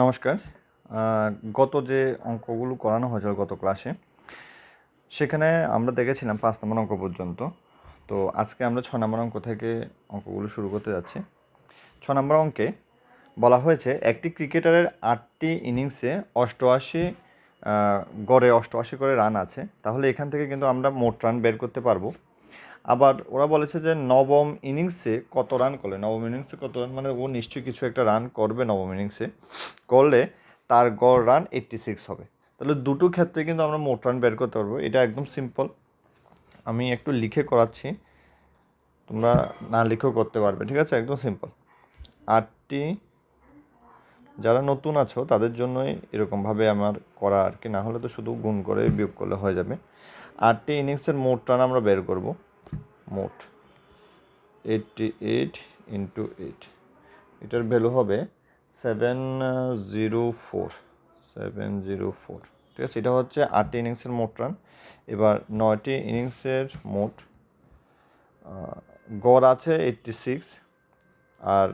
নমস্কার। গত যে অঙ্কগুলো করানো হয়েছিল গত ক্লাসে সেখানে আমরা দেখেছিলাম পাঁচ নম্বর অঙ্ক পর্যন্ত। তো আজকে আমরা ছ নম্বর অঙ্ক থেকে অঙ্কগুলো শুরু করতে যাচ্ছি। ছ নম্বর অঙ্কে বলা হয়েছে, একটি ক্রিকেটারের আটটি ইনিংসে অষ্টআশি গড়ে অষ্টআশি করে রান আছে। তাহলে এখান থেকে কিন্তু আমরা মোট রান বের করতে পারব। আবার ওরা বলেছে যে নবম ইনিংসে কত রান করলে? নবম ইনিংসে কত রান? মানে ও নিশ্চয়ই কিছু একটা রান করবে নবম ইনিংসে। করলে তার গড় রান এইট্টি সিক্স হবে। তাহলে দুটো ক্ষেত্রে কিন্তু আমরা মোট রান বের করতে পারব। এটা একদম সিম্পল আমি একটু লিখে করাচ্ছি। তোমরা না লিখেও করতে পারবে, ঠিক আছে? একদম সিম্পল আটটি, যারা নতুন আছো, তাদের জন্যই এরকমভাবে আমার করা আর কি। না হলে তো শুধু গুণ করে বিয়োগ করলে হয়ে যাবে। আটটি ইনিংসের মোট রান আমরা বের করব। মোট এইটটি এইট ইন্টু এইট এটার ভ্যালু হবে seven zero four seven zero four ঠিক আছে, এটা হচ্ছে আটটি ইনিংসের মোট রান এবার নয়টি ইনিংসের মোট গড় আছে এইটটি সিক্স আর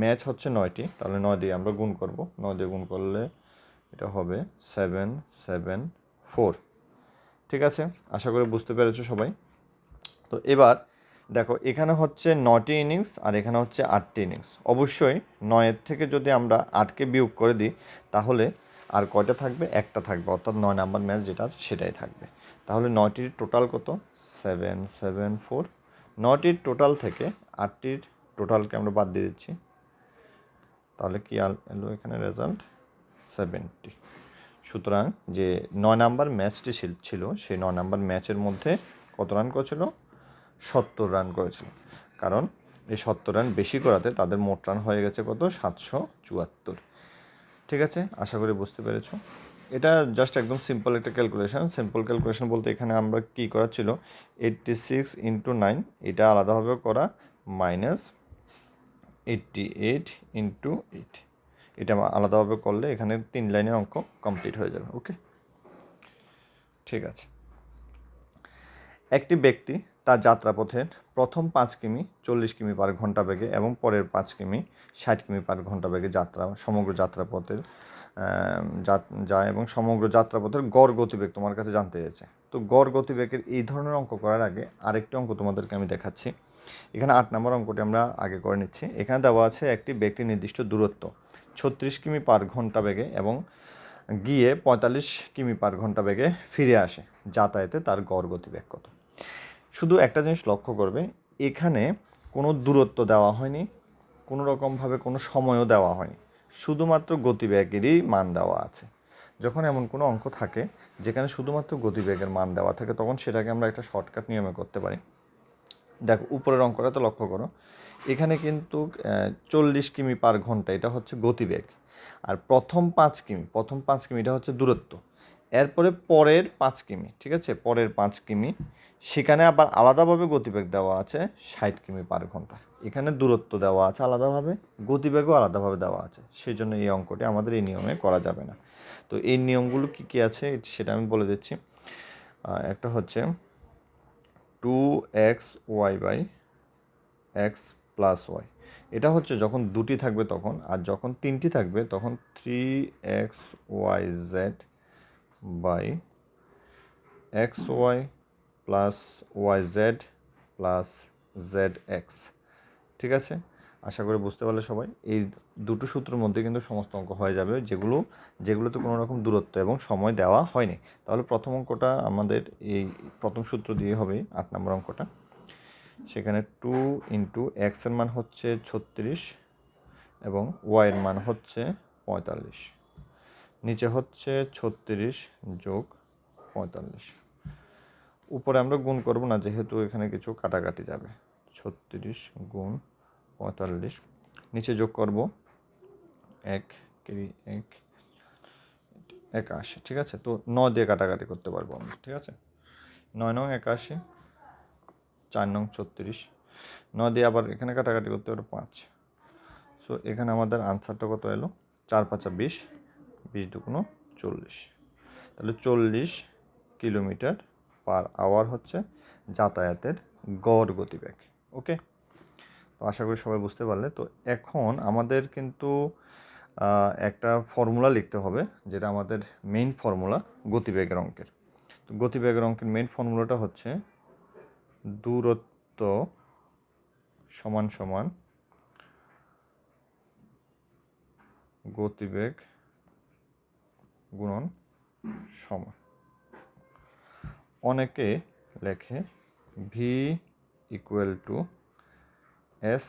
ম্যাচ হচ্ছে নয়টি, তাহলে নয় দিয়ে আমরা গুণ করব। নয় দিয়ে গুণ করলে এটা হবে সেভেন সেভেন ফোর ঠিক আছে, আশা করি বুঝতে পেরেছ সবাই। তো এবার দেখো, এখানে হচ্ছে নটি ইনিংস আর এখানে হচ্ছে আটটি ইনিংস অবশ্যই নয়ের থেকে যদি আমরা আটকে বিয়োগ করে দিই, তাহলে আর কয়টা থাকবে? একটা থাকবে, অর্থাৎ নয় নাম্বার ম্যাচ যেটা আছে সেটাই থাকবে। তাহলে নয়টির টোটাল কত? সেভেন সেভেন ফোর নয়টির টোটাল থেকে আটটির টোটালকে আমরা বাদ দিয়ে দিচ্ছি। তাহলে কি এলো এখানে রেজাল্ট সেভেন্টি সুতরাং যে নয় নাম্বার ম্যাচটি ছিল সেই নয় নাম্বার ম্যাচের মধ্যে কত রান করেছিল? সত্তর রান করেছিল। কারণ এই সত্তর রান বেশি করাতে তাদের মোট রান হয়ে গেছে কত? সাতশো চুয়াত্তর। ঠিক আছে? আশা করি বুঝতে পেরেছ। এটা জাস্ট একদম সিম্পল একটা ক্যালকুলেশন সিম্পল ক্যালকুলেশন বলতে এখানে আমরা কী করা ছিল? এইট্টি সিক্স ইন্টু নাইন এটা আলাদাভাবে করা। Minus eighty eight into eight এটা আলাদাভাবে করলে এখানে তিন লাইনের অঙ্ক কমপ্লিট হয়ে যাবে ওকে ঠিক আছে। একটি ব্যক্তি তার যাত্রাপথের প্রথম পাঁচ কিমি চল্লিশ কিমি পার ঘণ্টা বেগে এবং পরের পাঁচ কিমি ষাট কিমি পার ঘণ্টা বেগে যাত্রা, সমগ্র যাত্রাপথের যায় এবং সমগ্র যাত্রাপথের গড় গতিবেগ তোমার কাছে জানতে চাইছে তো গড় গতিবেগের এই ধরনের অঙ্ক করার আগে আরেকটি অঙ্ক তোমাদেরকে আমি দেখাচ্ছি। এখানে আট নম্বর অঙ্কটি আমরা আগে করে নিচ্ছি। এখানে দেওয়া আছে একটি ব্যক্তি নির্দিষ্ট দূরত্ব, ছত্রিশ কিমি পার ঘণ্টা বেগে এবং গিয়ে পঁয়তাল্লিশ কিমি পার ঘণ্টা বেগে ফিরে আসে, যাতায়াতে তার গড় গতিবেগ কত। শুধু একটা জিনিস লক্ষ্য করবে, এখানে কোনো দূরত্ব দেওয়া হয়নি, কোনো রকমভাবে কোনো সময়ও দেওয়া হয়নি, শুধুমাত্র গতিবেগেরই মান দেওয়া আছে। যখন এমন কোনো অঙ্ক থাকে, যেখানে শুধুমাত্র গতিবেগের মান দেওয়া থাকে, তখন সেটাকে আমরা একটা শর্টকাট নিয়মে করতে পারি। দেখো, উপরের অঙ্কটা তো লক্ষ্য করো, এখানে কিন্তু চল্লিশ কিমি পার ঘণ্টা, এটা হচ্ছে গতিবেগ। আর প্রথম পাঁচ কিমি, প্রথম পাঁচ কিমি, এটা হচ্ছে দূরত্ব। এরপরে পরের পাঁচ কিমি, ঠিক আছে? পরের পাঁচ কিমি। সেখানে আবার আলাদাভাবে গতিবেগ দেওয়া আছে ষাট কিমি পার ঘণ্টা। এখানে দূরত্ব দেওয়া আছে আলাদাভাবে, গতিবেগও আলাদাভাবে দেওয়া আছে। সেই জন্য এই অঙ্কটি আমাদের এই নিয়মে করা যাবে না। তো এই নিয়মগুলো কী কী আছে সেটা আমি বলে দিচ্ছি। একটা হচ্ছে two X Y by X plus Y এটা হচ্ছে যখন দুটি থাকবে তখন, আর যখন তিনটি থাকবে তখন three X Y Z by X Y plus Y Z plus Z X. ঠিক আছে? আশা করি বুঝতে পারলে সবাই। এই দুটো সূত্রের মধ্যে কিন্তু সমস্ত অঙ্ক হয়ে যাবে, যেগুলো, যেগুলোতে কোনো রকম দূরত্ব এবং সময় দেওয়া হয়নি। তাহলে প্রথম অঙ্কটা আমাদের এই প্রথম সূত্র দিয়ে হবে, আট নম্বর অঙ্কটা। সেখানে টু ইন্টু এক্সের মান হচ্ছে ছত্রিশ এবং ওয়াইয়ের মান হচ্ছে পঁয়তাল্লিশ। নিচে হচ্ছে ছত্রিশ যোগ পঁয়তাল্লিশ। উপরে আমরা গুণ করব না, যেহেতু এখানে কিছু কাটাকাটি যাবে। ছত্রিশ গুণ পঁয়তাল্লিশ, নিচে যোগ করব এক কেরি এক একাশি, ঠিক আছে? তো ন দিয়ে কাটাকাটি করতে পারব আমরা, ঠিক আছে? নয় নং একাশি, চার নং ছত্রিশ, ন দিয়ে আবার এখানে কাটাকাটি করতে পারব পাঁচ। সো এখানে আমাদের আনসারটা কত এলো? চার পাঁচা বিশ বিশ দুগুণ চল্লিশ। তাহলে চল্লিশ কিলোমিটার পার আওয়ার হচ্ছে যাতায়াতের গড় গতিবেগ, ওকে? তো আশা করি সবাই বুঝতে পারলে। তো এখন আমাদের কিন্তু একটা ফর্মুলা লিখতে হবে, যেটা আমাদের মেইন ফর্মুলা গতিবেগের অঙ্কের। তো গতিবেগের অঙ্কের মেইন ফর্মুলাটা হচ্ছে দূরত্ব সমান সমান গতিবেগ গুণন সময় অনেকে লেখে V equal to S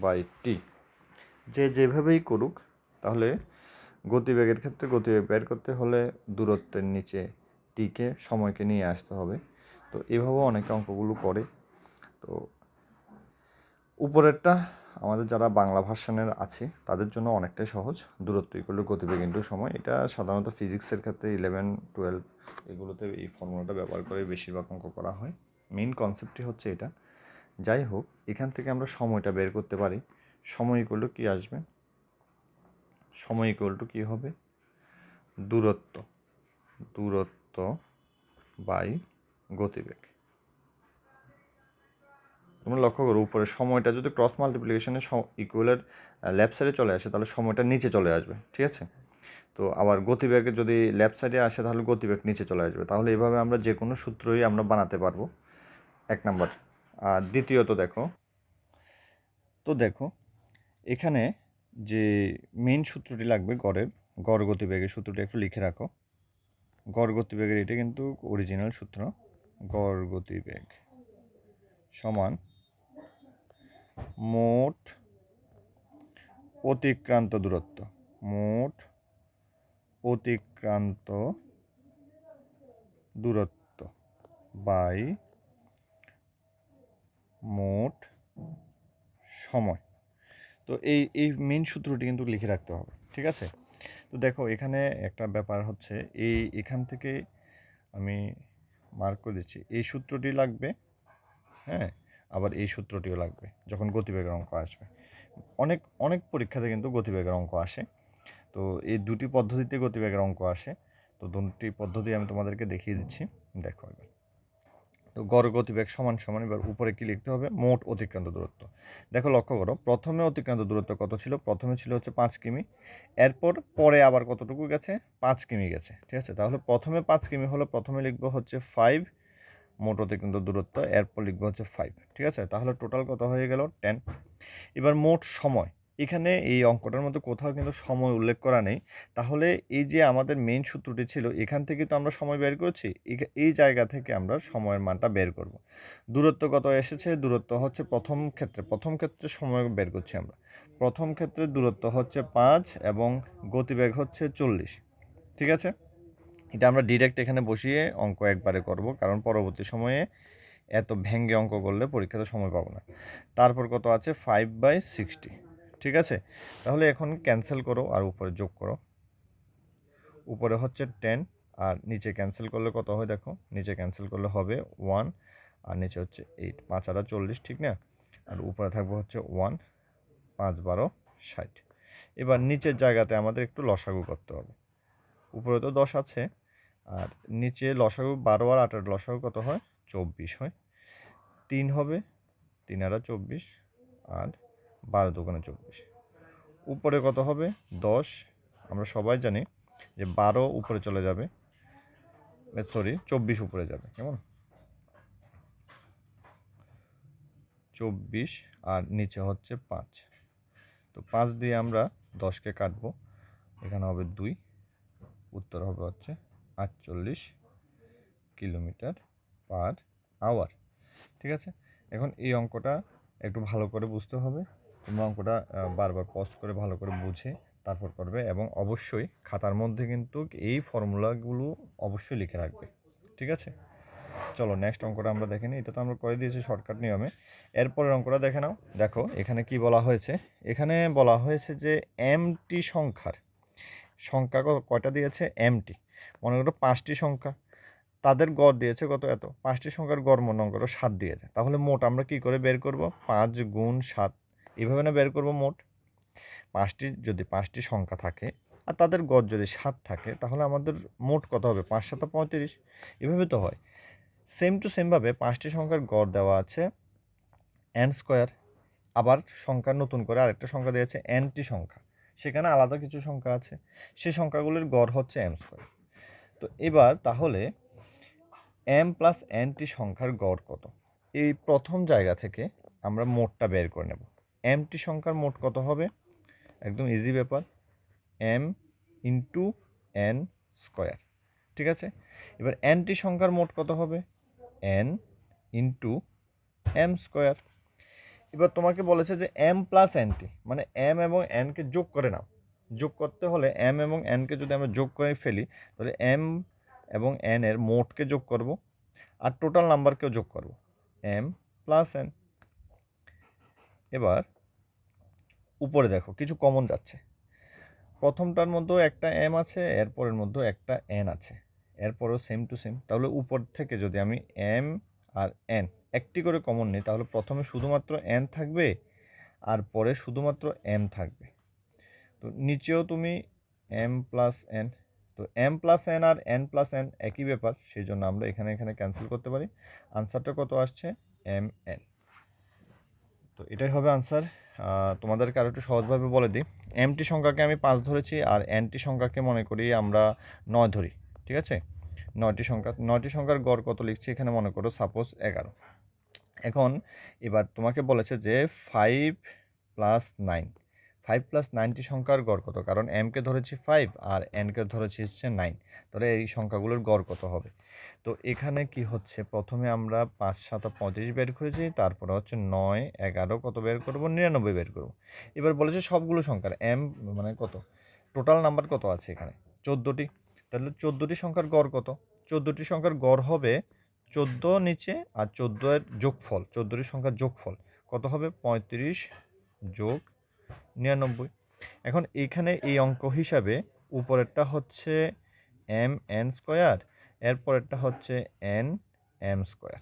by T যে যেভাবেই করুক, তাহলে গতিবেগের ক্ষেত্রে গতিবেগ বের করতে হলে দূরত্বের নিচে টিকে সময়কে নিয়ে আসতে হবে। তো এভাবেও অনেকে অঙ্কগুলো করে। তো উপরেরটা আমাদের যারা বাংলা ভার্সনের আছে, তাদের জন্য অনেকটাই সহজ। দূরত্ব ইকুয়াল গতিবেগ ইন্টু সময়। এটা সাধারণত ফিজিক্সের ক্ষেত্রে ইলেভেন টুয়েলভ এগুলোতে এই ফর্মুলাটা ব্যবহার করে বেশিরভাগ অঙ্ক করা হয়। মেইন কনসেপ্টই হচ্ছে এটা। যাই হোক, এখান থেকে আমরা সময়টা বের করতে পারি। সময় ইকুয়াল কী আসবে? সময় ইকুয়াল টু কী হবে? দূরত্ব। দূরত্ব বাই গতিবেগ। তোমরা লক্ষ্য করো, উপরে সময়টা যদি ক্রস মাল্টিপ্লিকেশনে ইকুয়ালের লেফট সাইডে চলে আসে, তাহলে সময়টা নিচে চলে আসবে, ঠিক আছে? তো আবার গতিবেগে যদি লেফট সাইডে আসে, তাহলে গতিবেগ নিচে চলে আসবে। তাহলে এভাবে আমরা যে কোনো সূত্রই আমরা বানাতে পারব। এক নাম্বার। আর দ্বিতীয়ত দেখো, তো দেখো, এখানে যে মেইন সূত্রটি লাগবে গড়ের, গড় গতিবেগের সূত্রটি একটু লিখে রাখো। গড় গতিবেগের এটা কিন্তু অরিজিনাল সূত্র, গড় গতিবেগ সমান মোট অতিক্রান্ত দূরত্ব, মোট অতিক্রান্ত দূরত্ব বাই মোট সময়। তো এই এই মেন সূত্রটি কিন্তু লিখে রাখতে হবে, ঠিক আছে? তো দেখো, এখানে একটা ব্যাপার হচ্ছে, এই, এখান থেকে আমি মার্ক করে দিচ্ছি, এই সূত্রটি লাগবে হ্যাঁ? আবার এই সূত্রটিও লাগবে যখন গতিবেগের অঙ্ক আসবে। অনেক অনেক পরীক্ষাতে কিন্তু গতিবেগের অঙ্ক আসে। তো এই দুটি পদ্ধতিতে গতিবেগের অঙ্ক আসে। তো দুটি পদ্ধতি আমি তোমাদেরকে দেখিয়ে দিচ্ছি। দেখো এবার। তো গড় গতিবেগ সমান সমান, এবার উপরে কি লিখতে হবে? মোট অতিক্রান্ত দূরত্ব। দেখো লক্ষ্য করো, প্রথমে অতিক্রান্ত দূরত্ব কত ছিল? প্রথমে ছিল হচ্ছে পাঁচ কিমি। এরপর পরে আবার কতটুকু গেছে? পাঁচ কিমি গেছে। ঠিক আছে? তাহলে প্রথমে পাঁচ কিমি হলো, প্রথমে লিখব হচ্ছে ফাইভ মোট অতিক্রান্ত দূরত্ব, এরপর লিখব হচ্ছে ফাইভ ঠিক আছে? তাহলে টোটাল কত হয়ে গেল? টেন এবার মোট সময়। এখানে এই অঙ্কটার মধ্যে কোথাও কিন্তু সময় উল্লেখ করা নেই। তাহলে এই যে আমাদের মেইন সূত্রটি ছিল, এখান থেকে তো আমরা সময় বের করছি এই জায়গা থেকে আমরা সময়ের মানটা বের করব। দূরত্ব কত এসেছে? দূরত্ব হচ্ছে প্রথম ক্ষেত্রে প্রথম ক্ষেত্রে সময় বের করছি আমরা। প্রথম ক্ষেত্রে দূরত্ব হচ্ছে পাঁচ এবং গতিবেগ হচ্ছে চল্লিশ, ঠিক আছে? এটা আমরা ডিরেক্ট এখানে বসিয়ে অঙ্ক একবারে করব, কারণ পরবর্তী সময়ে এত ভেঙ্গে অঙ্ক করলে পরীক্ষাতে সময় পাবো না। তারপর কত আছে? ফাইভ বাই সিক্সটি ঠিক আছে? তাহলে এখন ক্যান্সেল করো আর উপরে যোগ করো। উপরে হচ্ছে টেন আর নিচে ক্যান্সেল করলে কত হয় দেখো? নিচে ক্যান্সেল করলে হবে ওয়ান আর নিচে হচ্ছে এইট পাঁচ আটা চল্লিশ, ঠিক না? আর উপরে থাকবে হচ্ছে ওয়ান পাঁচ বারো, ষাট। এবার নিচের জায়গাতে আমাদের একটু লসাগু করতে হবে। উপরে তো দশ আছে। আর নিচে লসাগু বারো আর আটের লসাগু কত হয়? চব্বিশ হয়। তিন হবে, তিন আরা চব্বিশ আর বারো দোকানে চব্বিশ। উপরে কত হবে? দশ। আমরা সবাই জানি যে বারো উপরে চলে যাবে। সরি চব্বিশ উপরে যাবে। কেমন? চব্বিশ আর নিচে হচ্ছে পাঁচ। তো পাঁচ দিয়ে আমরা দশকে কাটবো। এখানে হবে দুই। উত্তর হবে হচ্ছে আটচল্লিশ কিলোমিটার পার আওয়ার। ঠিক আছে? এখন এই অঙ্কটা একটু ভালো করে বুঝতে হবে। তোমরা অঙ্কটা বারবার পজ করে ভালো করে বুঝে তারপর করবে এবং অবশ্যই খাতার মধ্যে কিন্তু এই ফর্মুলাগুলো অবশ্যই লিখে রাখবে। ঠিক আছে? চলো নেক্সট অঙ্কটা আমরা দেখে নিই। এটা তো আমরা করে দিয়েছি শর্টকাট নিয়মে। এরপরের অঙ্কটা দেখে নাও। দেখো, এখানে কি বলা হয়েছে? এখানে বলা হয়েছে যে এমটি সংখ্যার, সংখ্যা কয়টা দিয়েছে? এমটি মনে করো পাঁচটি সংখ্যা। তাদের গড় দিয়েছে কত এত? পাঁচটি সংখ্যার গড় মনে করো সাত দিয়েছে। তাহলে মোট আমরা কি করে বের করব? পাঁচ গুণ সাত। এইভাবে না বের করব মোট? পাঁচটি, যদি পাঁচটি সংখ্যা থাকে আর তাদের গড় যদি সাত থাকে, তাহলে আমাদের মোট কত হবে? পাঁচ সাত পঁয়ত্রিশ। এভাবে তো হয়। সেম টু সেমভাবে পাঁচটি সংখ্যার গড় দেওয়া আছে এন স্কোয়ার আবার সংখ্যা নতুন করে আরেকটা সংখ্যা দিয়েছে এনটি সংখ্যা। সেখানে আলাদা কিছু সংখ্যা আছে। সেই সংখ্যাগুলির গড় হচ্ছে এম স্কোয়ার তো এবার তাহলে এম প্লাস এনটি সংখ্যার গড় কত? এই প্রথম জায়গা থেকে আমরা মোটটা বের করে নেব। এমটি সংখ্যার মোট কত হবে? একদম ইজি ব্যাপার। এম ইন্টু এন স্কোয়ার ঠিক আছে? এবার এনটি সংখ্যার মোট কত হবে? এন ইন্টু এম স্কোয়ার এবার তোমাকে বলেছে যে এম প্লাস এনটি মানে এম এবং এনকে যোগ করে নাও। যোগ করতে হলে এম এবং এনকে যদি আমরা যোগ করে ফেলি, তাহলে এম এবং এন এর মোটকে যোগ করব আর টোটাল নাম্বারকেও যোগ করব। এম প্লাস এন এবার উপরে দেখো, কিছু কমন যাচ্ছে। প্রথমটার মধ্যেও একটা এম আছে, এরপরের মধ্যেও একটা এন আছে। এরপরেও সেম টু সেম তাহলে উপর থেকে যদি আমি এম আর এন একটি করে কমন নিই, তাহলে প্রথমে শুধুমাত্র এন থাকবে আর পরে শুধুমাত্র এম থাকবে। তো নিচেও তুমি এম প্লাস এন তো এম প্লাস এন আর এন প্লাস এন একই ব্যাপার সেই জন্য আমরা এখানে এখানে ক্যান্সেল করতে পারি। আনসারটা কত আসছে? এম এন তো এটাই হবে আনসার তোমাদেরকে আরও একটু সহজভাবে বলে দিই। এমটি সংখ্যাকে আমি পাঁচ ধরেছি আর এনটি সংখ্যাকে মনে করি আমরা নয় ধরি, ঠিক আছে? নয়টি সংখ্যা, নয়টি সংখ্যার গড় কত লিখছি এখানে মনে করো সাপোজ এগারো। এখন এবার তোমাকে বলেছে যে five plus nine five plus ninety সংখ্যার গড় কত? কারণ এমকে ধরেছি ফাইভ আর এনকে ধরেছি হচ্ছে নাইন তাহলে এই সংখ্যাগুলোর গড় কত হবে? তো এখানে কি হচ্ছে? প্রথমে আমরা পাঁচ, সাত পঁয়ত্রিশ বের করেছি, তারপরে হচ্ছে নয়, এগারো কত বের করব? নিরানব্বই বের করব। এবার বলেছে সবগুলো সংখ্যার এম মানে কত? টোটাল নাম্বার কত আছে এখানে? চোদ্দোটি। তাহলে চোদ্দোটি সংখ্যার গড় কত? চোদ্দোটি সংখ্যার গড় হবে চোদ্দ নিচে আর চোদ্দোয়ের যোগফল, চোদ্দোটি সংখ্যার যোগফল কত হবে? পঁয়ত্রিশ যোগ নিরানব্বই। এখন এইখানে এই অঙ্ক হিসাবে উপরেরটা হচ্ছে এম এন স্কোয়ার এরপরেরটা হচ্ছে এন এম স্কোয়ার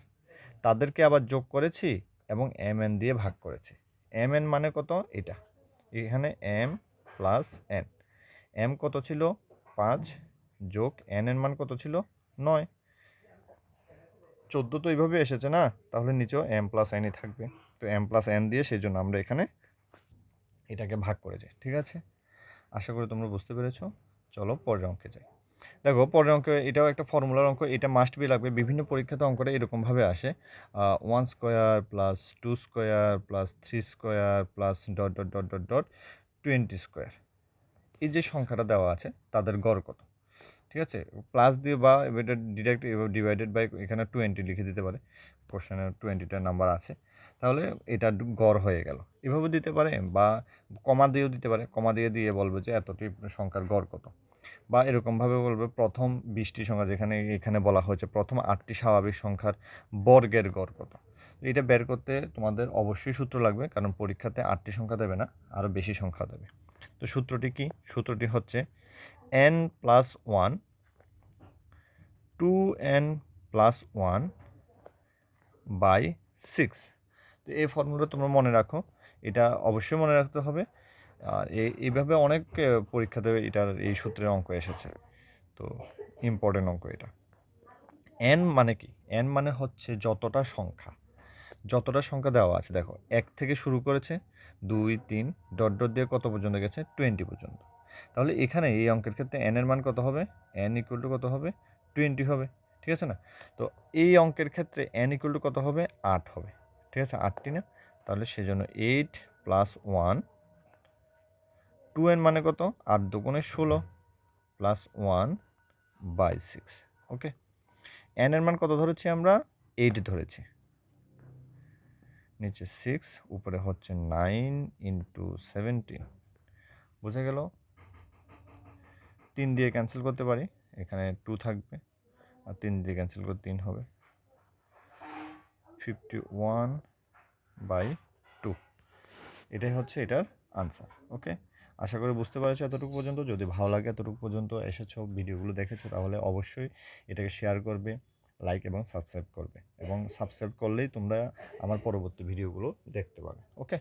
তাদেরকে আবার যোগ করেছি এবং এম এন দিয়ে ভাগ করেছি। এম এন মানে কত? এটা। এখানে এম প্লাস এন এম কত ছিল? পাঁচ যোগ এন এর মান কত ছিল? নয়। চোদ্দ তো এইভাবে এসেছে না? তাহলে নিচেও এম প্লাস এনই থাকবে। তো এম প্লাস এন দিয়ে সেই জন্য আমরা এখানে এটাকে ভাগ করে যায়, ঠিক আছে? আশা করি তোমরা বুঝতে পেরেছ। চলো পরের অঙ্কে যাই। দেখো, পরের অঙ্কে এটাও একটা ফর্মুলার অঙ্ক, এটা মাস্ট বি লাগবে। বিভিন্ন পরীক্ষাতে অঙ্কটা এরকমভাবে আসে। One square plus two square plus three square plus dot dot dot dot dot twenty square এই যে সংখ্যাটা দেওয়া আছে, তাদের গড় কত? ঠিক আছে? প্লাস দিয়ে বা এটা ডিরেক্ট ডিভাইডেড বাই এখানে টোয়েন্টি লিখে দিতে পারে। কোশ্চেনে টোয়েন্টিটা নাম্বার আছে। তাহলে এটা গড় হয়ে গেল। এভাবে দিতে পারে বা কমা দিয়েও দিতে পারে। কমা দিয়ে দিয়ে বলবে যে এতটি সংখ্যার গড় কত? বা এরকমভাবে বলবে প্রথম বিশটি সংখ্যা যেখানে এখানে বলা হয়েছে, প্রথম আটটি স্বাভাবিক সংখ্যার বর্গের গড় কত? এটা বের করতে তোমাদের অবশ্যই সূত্র লাগবে, কারণ পরীক্ষাতে আটটি সংখ্যা দেবে না আরও বেশি সংখ্যা দেবে। তো সূত্রটি কি? সূত্রটি হচ্ছে N plus one two N plus one by six তো এই ফর্মুলা তোমরা মনে রাখো, এটা অবশ্যই মনে রাখতে হবে। আর এইভাবে অনেক পরীক্ষাতে এটার এই সূত্রের অঙ্ক এসেছে। তো ইম্পর্টেন্ট অঙ্ক এটা। এন মানে কি? এন মানে হচ্ছে যতটা সংখ্যা। যতটা সংখ্যা দেওয়া আছে, দেখো, এক থেকে শুরু করেছে, দুই, তিন, ডট ডট দিয়ে কত পর্যন্ত গেছে? টোয়েন্টি পর্যন্ত। তাহলে এখানে এই অঙ্কের ক্ষেত্রে এন এর মান কত হবে? এন ইকুয়াল টু কত হবে? টোয়েন্টি হবে, ঠিক আছে না? তো এই অঙ্কের ক্ষেত্রে এন ইকুয়াল টু কত হবে? আট হবে, ঠিক আছে? আটটি না? তাহলে সেজন্য eight plus one two N মানে কত? আট দুগুণে ষোলো plus one by six okay N এর মান কত ধরেছি আমরা? এইট ধরেছি। নিচে সিক্স উপরে হচ্ছে নাইন ইন্টু সেভেন্টিন বুঝে গেল? তিন দিয়ে ক্যান্সেল করতে পারি। এখানে টু থাকবে আর তিন দিয়ে ক্যান্সেল করে তিন হবে। ফিফটি ওয়ান বাই টু এটাই হচ্ছে এটার আনসার ওকে আশা করি বুঝতে পারছ এতটুকু পর্যন্ত। যদি ভালো লাগে এতটুকু পর্যন্ত এসেছ, ভিডিওগুলো দেখেছ, তাহলে অবশ্যই এটাকে শেয়ার করবে লাইক এবং সাবস্ক্রাইব করবে। এবং সাবস্ক্রাইব করলেই তোমরা আমার পরবর্তী ভিডিওগুলো দেখতে পাবে ওকে